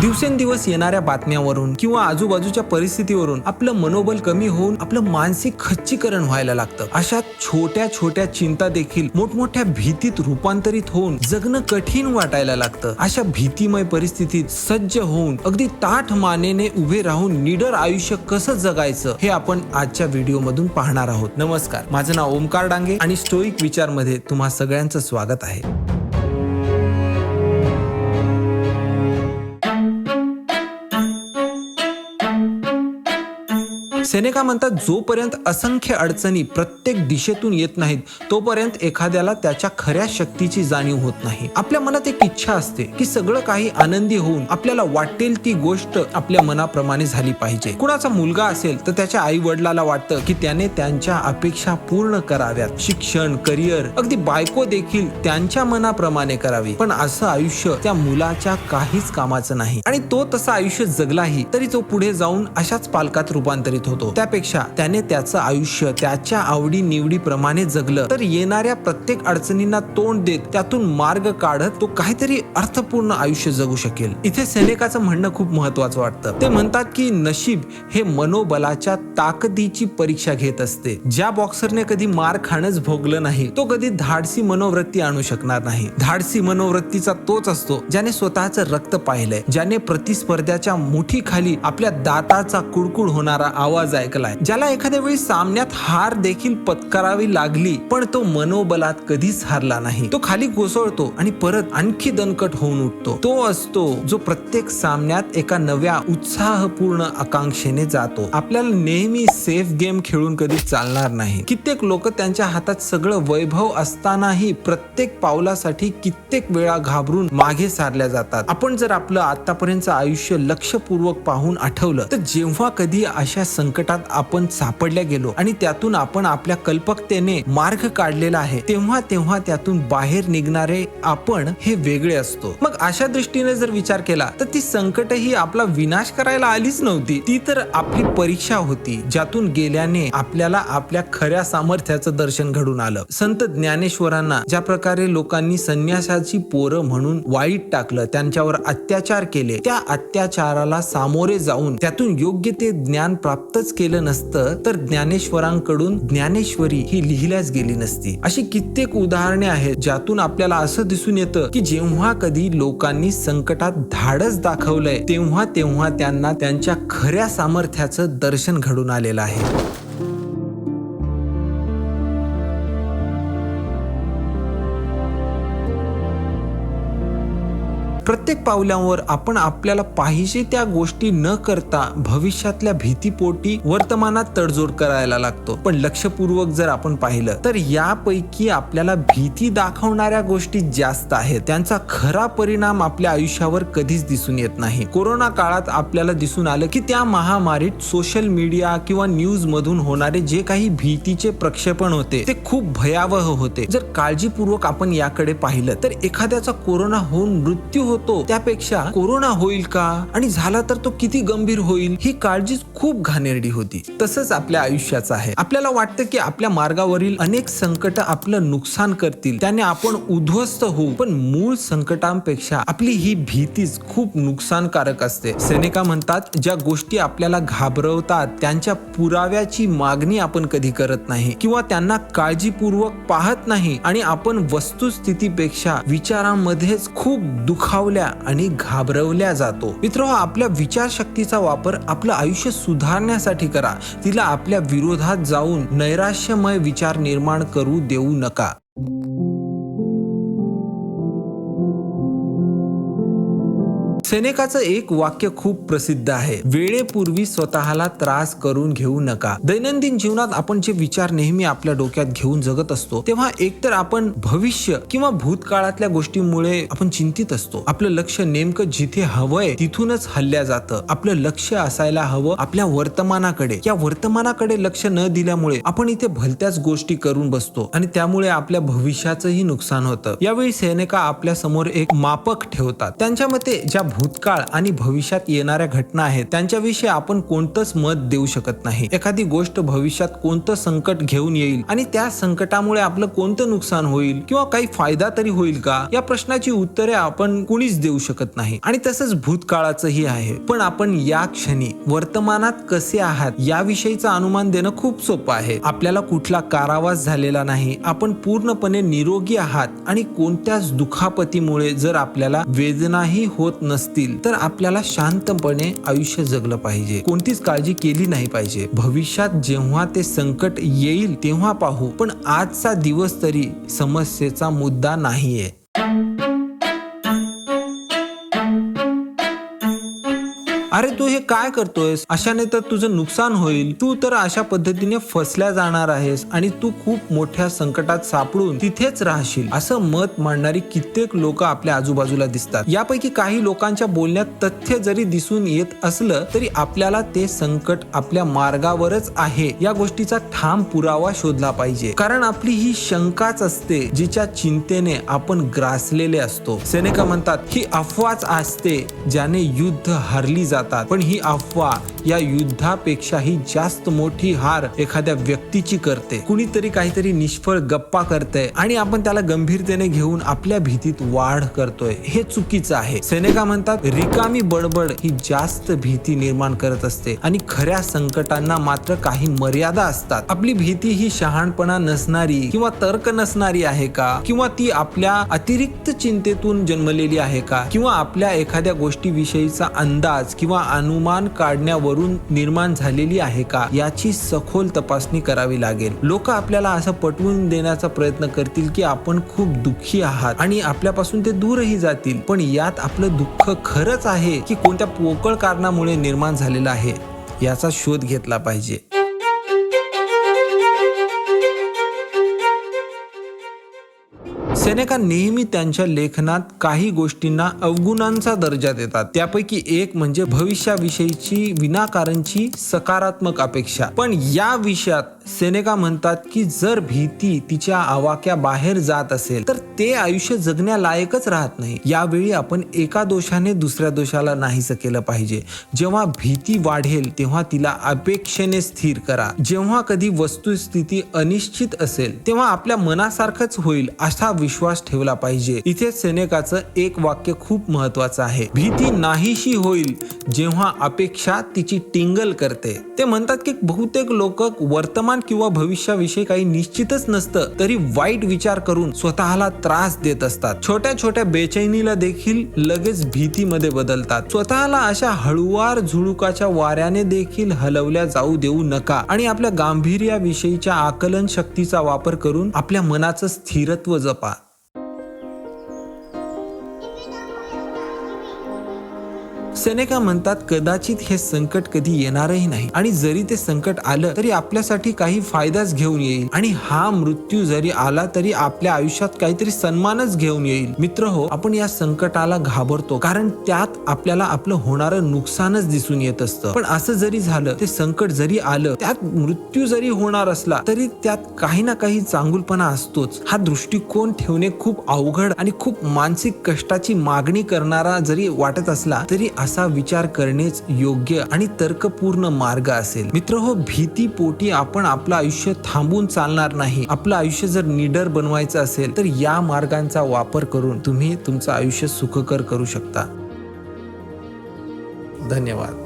दिवसेंदिवस येणाऱ्या बातम्यावरून किंवा आजूबाजूच्या परिस्थितीवरून आपलं मनोबल कमी होऊन आपलं मानसिक खच्चीकरण व्हायला लागतं. अशा छोट्या छोट्या चिंता देखील मोठमोठ्या भीतीत रूपांतरित होऊन जगणं कठीण वाटायला लागतं. अशा भीतीमय परिस्थितीत सज्ज होऊन अगदी ताठ मानेने उभे राहून निडर आयुष्य कसं जगायचं हे आपण आजच्या व्हिडिओमधून पाहणार आहोत. नमस्कार. माझं नाव ओमकार डांगे आणि स्टोईक विचारमध्ये तुम्हा सगळ्यांचं स्वागत आहे. सेनेका म्हणतात जोपर्यंत असंख्य अडचणी प्रत्येक दिशेतून येत नाहीत तोपर्यंत एखाद्याला त्याच्या खऱ्या शक्तीची जाणीव होत नाही. आपल्या मनात एक इच्छा असते की सगळं काही आनंदी होऊन आपल्याला वाटेल ती गोष्ट आपल्या मनाप्रमाणे झाली पाहिजे. कुणाचा मुलगा असेल तर त्याच्या आई वडिलाला वाटतं की त्याने त्यांच्या अपेक्षा पूर्ण कराव्यात. शिक्षण करिअर अगदी बायको देखील त्यांच्या मनाप्रमाणे करावी. पण असं आयुष्य त्या मुलाच्या काहीच कामाचं नाही. आणि तो तसं आयुष्य जगलाही तरी तो पुढे जाऊन अशाच पालकात रूपांतरित होतो. त्यापेक्षा त्याने त्याचं आयुष्य त्याच्या आवडी निवडीप्रमाणे जगलं. तर येणाऱ्या प्रत्येक अडचणींना तोंड देत त्यातून मार्ग काढत तो काहीतरी अर्थपूर्ण आयुष्य जगू शकेल. इथे सेनेकाचं म्हणणं खूप महत्वाचं वाटतं. ते म्हणतात की नशीब हे मनोबलाच्या ताकदीची परीक्षा घेत असते. ज्या बॉक्सरने कधी मार खाणंच भोगलं नाही तो कधी धाडसी मनोवृत्ती आणू शकणार नाही. धाडसी मनोवृत्तीचा तोच असतो ज्याने स्वतःचं रक्त पाहिलंय ज्याने प्रतिस्पर्ध्याच्या मुठीखाली आपल्या दाताचा कुडकुड होणारा आवाज ऐकलाय. ज्याला एखाद्या वेळी सामन्यात हार देखील पत्करावी लागली पण तो मनोबलात कधीच हारला नाही. तो खाली कोसळतो आणि परत आणखी दणकट होऊन उठतो. तो असतो जो प्रत्येक सामन्यात एका नव्या उत्साहपूर्ण आकांक्षेने जातो. आपल्याला नेहमी सेफ गेम खेळून कधी चालणार नाही. कित्येक लोक त्यांच्या हातात सगळं वैभव असतानाही प्रत्येक पावलासाठी कित्येक वेळा घाबरून मागे सारल्या जातात. आपण जर आपलं आतापर्यंत आयुष्य लक्षपूर्वक पाहून आठवलं तर जेव्हा कधी अशा संकट संकटात आपण सापडल्या गेलो आणि त्यातून आपण आपल्या कल्पकतेने मार्ग काढलेला आहे तेव्हा तेव्हा त्यातून बाहेर निघणारे आपण हे वेगळे असतो. मग अशा दृष्टीने जर विचार केला तर ती संकट ही आपला विनाश करायला आलीच नव्हती. ती तर आपली परीक्षा होती ज्यातून गेल्याने आपल्याला आपल्या खऱ्या सामर्थ्याचं दर्शन घडून आलं. संत ज्ञानेश्वरांना ज्या प्रकारे लोकांनी संन्यासाची पोरं म्हणून वाईट टाकलं त्यांच्यावर अत्याचार केले त्या अत्याचाराला सामोरे जाऊन त्यातून योग्य ते ज्ञान प्राप्त प्राप्तच केलं नसतं तर ज्ञानेश्वरांकडून ज्ञानेश्वरी ही लिहिल्याच गेली नसती. अशी कित्येक उदाहरणे आहेत ज्यातून आपल्याला असं दिसून येतं की जेव्हा कधी लोकांनी संकटात धाडस दाखवलंय तेव्हा तेव्हा त्यांना त्यांच्या खऱ्या सामर्थ्याचं दर्शन घडून आलेलं आहे. प्रत्येक पावलांवर आपण आपल्याला पाहिजे त्या गोष्टी न करता भविष्यातल्या भीतीपोटी वर्तमानात तडजोड करायला लागतो. पण लक्षपूर्वक जर आपण पाहिलं तर यापैकी आपल्याला भीती दाखवणाऱ्या गोष्टी जास्त आहेत. त्यांचा खरा परिणाम आपल्या आयुष्यावर कधीच दिसून येत नाही. कोरोना काळात आपल्याला दिसून आलं की त्या महामारीत सोशल मीडिया किंवा न्यूज मधून होणारे जे काही भीतीचे प्रक्षेपण होते ते खूप भयावह होते. जर काळजीपूर्वक आपण याकडे पाहिलं तर एखाद्याचा कोरोना होऊन मृत्यू हो होतो त्यापेक्षा कोरोना होईल का? आणि झाला तर तो किती गंभीर होईल? ही काळजी खूप घाणेरडी होती. तसंच आपल्या आयुष्याचं आहे. आपल्याला वाटतं की आपल्या मार्गावरील अनेक संकट आपलं नुकसान करतील. त्याने आपण उद्ध्वस्त होऊ. पण मूळ संकटांपेक्षा आपली ही भीतीच खूप नुकसानकारक असते. सेनेका म्हणतात ज्या गोष्टी आपल्याला घाबरवतात त्यांच्या पुराव्याची मागणी आपण कधी करत नाही. किंवा त्यांना काळजीपूर्वक पाहत नाही. आणि आपण वस्तुस्थितीपेक्षा विचारांमध्येच खूप दुखावल्या आणि घाबरवल्या जातो. मित्र आपल्या विचारशक्तीचा वापर आपलं आयुष्य सुधारण्यासाठी करा. तिला आपल्या विरोधात जाऊन नैराश्यमय विचार निर्माण करू देऊ नका. सेनेकाचं एक वाक्य खूप प्रसिद्ध आहे. वेळेपूर्वी स्वतःला त्रास करून घेऊ नका. दैनंदिन जीवनात आपण जे विचार नेहमी आपल्या डोक्यात घेऊन जगत असतो तेव्हा एकतर आपण भविष्य किंवा भूतकाळातल्या गोष्टीमुळे आपण चिंतित असतो. आपलं लक्ष नेमकं जिथे हवंय तिथूनच हल्ल्या जातं. आपलं लक्ष असायला हवं आपल्या वर्तमानाकडे. या वर्तमानाकडे लक्ष न दिल्यामुळे आपण इथे भलत्याच गोष्टी करून बसतो आणि त्यामुळे आपल्या भविष्याचंही नुकसान होतं. यावेळी सैनिका आपल्यासमोर एक मापक ठेवतात. त्यांच्या मते ज्या भूतकाळ आणि भविष्यात येणाऱ्या घटना आहेत त्यांच्याविषयी आपण कोणतंच मत देऊ शकत नाही. एखादी गोष्ट भविष्यात कोणतं संकट घेऊन येईल आणि त्या संकटामुळे आपलं कोणतं नुकसान होईल किंवा काही फायदा तरी होईल का या प्रश्नाची उत्तरे आपण कुणीच देऊ शकत नाही. आणि तसंच भूतकाळाचंही आहे. पण आपण या क्षणी वर्तमानात कसे आहात याविषयीचं अनुमान देणं खूप सोपं आहे. आपल्याला कुठला कारावास झालेला नाही. आपण पूर्णपणे निरोगी आहात आणि कोणत्याच दुखापतीमुळे जर आपल्याला वेदनाही होत नसतील तर आपल्याला शांतपणे आयुष्य जगलं पाहिजे. कोणतीच काळजी केली नाही पाहिजे. भविष्यात जेव्हा ते संकट येईल तेव्हा पाहू. पण आजचा दिवस तरी समस्येचा मुद्दा नाहीये. अरे तू हे काय करतोयस? अशाने तर तुझं नुकसान होईल. तू तर अशा पद्धतीने फसल्या जाणार आहेस आणि तू खूप मोठ्या संकटात सापडून तिथेच राहशील. असं मत मांडणारी कित्येक लोक आपल्या आजूबाजूला दिसतात. यापैकी काही लोकांच्या बोलण्यात तथ्य जरी दिसून येत असलं तरी आपल्याला ते संकट आपल्या मार्गावरच आहे. या गोष्टीचा ठाम पुरावा शोधला पाहिजे. कारण आपली ही शंकाच असते जिच्या चिंतेने आपण ग्रासलेले असतो. सेनेका म्हणतात ही अफवाच असते ज्याने युद्ध हरली जात जातात पण ही अफवा या युद्धापेक्षाही जास्त मोठी हार एखाद्या व्यक्तीची करते. कुणीतरी काहीतरी निष्फळ गप्पा करतय आणि आपण त्याला गंभीरतेने घेऊन आपल्या भीतीत वाढ करतोय. हे चुकीचं आहे. सेनेका म्हणतात रिकामी बडबड ही जास्त भीती निर्माण करत असते आणि खऱ्या संकटांना मात्र काही मर्यादा असतात. आपली भीती ही शहाणपणा नसणारी किंवा तर्क नसणारी आहे का? किंवा ती आपल्या अतिरिक्त चिंतेतून जन्मलेली आहे का? किंवा आपल्या एखाद्या गोष्टीविषयीचा अंदाज किंवा अनुमान काढण्यावरून निर्माण झालेली आहे का याची सखोल तपासणी करावी लागेल. लोक आपल्याला असं पटवून देण्याचा प्रयत्न करतील की आपण खूप दुःखी आहात आणि आपल्यापासून ते दूरही जातील. पण यात आपलं दुःख खरंच आहे की कोणत्या पोकळ कारणामुळे निर्माण झालेलं आहे याचा शोध घेतला पाहिजे. सेनेका नेहमी त्यांच्या लेखनात काही गोष्टींना अवगुणांचा दर्जा देतात. त्यापैकी एक म्हणजे भविष्याविषयीची विनाकारणची सकारात्मक अपेक्षा. पण या विषयात सेनेका म्हणतात की जर भीती तिच्या आवाक्या बाहेर जात असेल तर ते आयुष्य जगण्यालायकच राहत नाही. यावेळी आपण एका दोषाने दुसऱ्या दोषाला नाहीसं केलं पाहिजे. जेव्हा भीती वाढेल तेव्हा तिला अपेक्षेने स्थिर करा. जेव्हा कधी वस्तुस्थिती अनिश्चित असेल तेव्हा आपल्या मनासारखंच होईल असा विश्वास ठेवला पाहिजे. इथे सेनेकाचं एक वाक्य खूप महत्वाचं आहे. भीती नाहीशी होईल जेव्हा अपेक्षा तिची टिंगल करते. ते म्हणतात की बहुतेक लोक वर्तमान किंवा भविष्याविषयी काही निश्चितच नसतं तरी वाईट विचार करून स्वतःला त्रास देत असतात. छोट्या छोट्या बेचैनीला देखील लगेच भीतीमध्ये बदलतात. स्वतःला अशा हळुवार झुळुकाच्या वाऱ्याने देखील हलवल्या जाऊ देऊ नका आणि आपल्या गांभीर्याविषयीच्या आकलन शक्तीचा वापर करून आपल्या मनाचं स्थिरत्व जपा. सेनेका म्हणतात कदाचित हे संकट कधी येणारही नाही. आणि जरी ते संकट आलं तरी आपल्यासाठी काही फायदाच घेऊन येईल. आणि हा मृत्यू जरी आला तरी आपल्या आयुष्यात काहीतरी सन्मानच घेऊन येईल. मित्र हो आपण या संकटाला घाबरतो कारण त्यात आपल्याला आपलं होणारं नुकसानच दिसून येत असतं. पण असं जरी झालं ते संकट जरी आलं त्यात मृत्यू जरी होणार असला तरी त्यात काही ना काही चांगुलपणा असतोच. हा दृष्टिकोन ठेवणे खूप अवघड आणि खूप मानसिक कष्टाची मागणी करणारा जरी वाटत असला तरी असं असा विचार करणेच योग्य आणि तर्कपूर्ण मार्ग असेल. मित्र हो भीती पोटी आपण आपलं आयुष्य थांबून चालणार नाही. आपलं आयुष्य जर निडर बनवायचं असेल तर या मार्गांचा वापर करून तुम्ही तुमचं आयुष्य सुखकर करू शकता. धन्यवाद.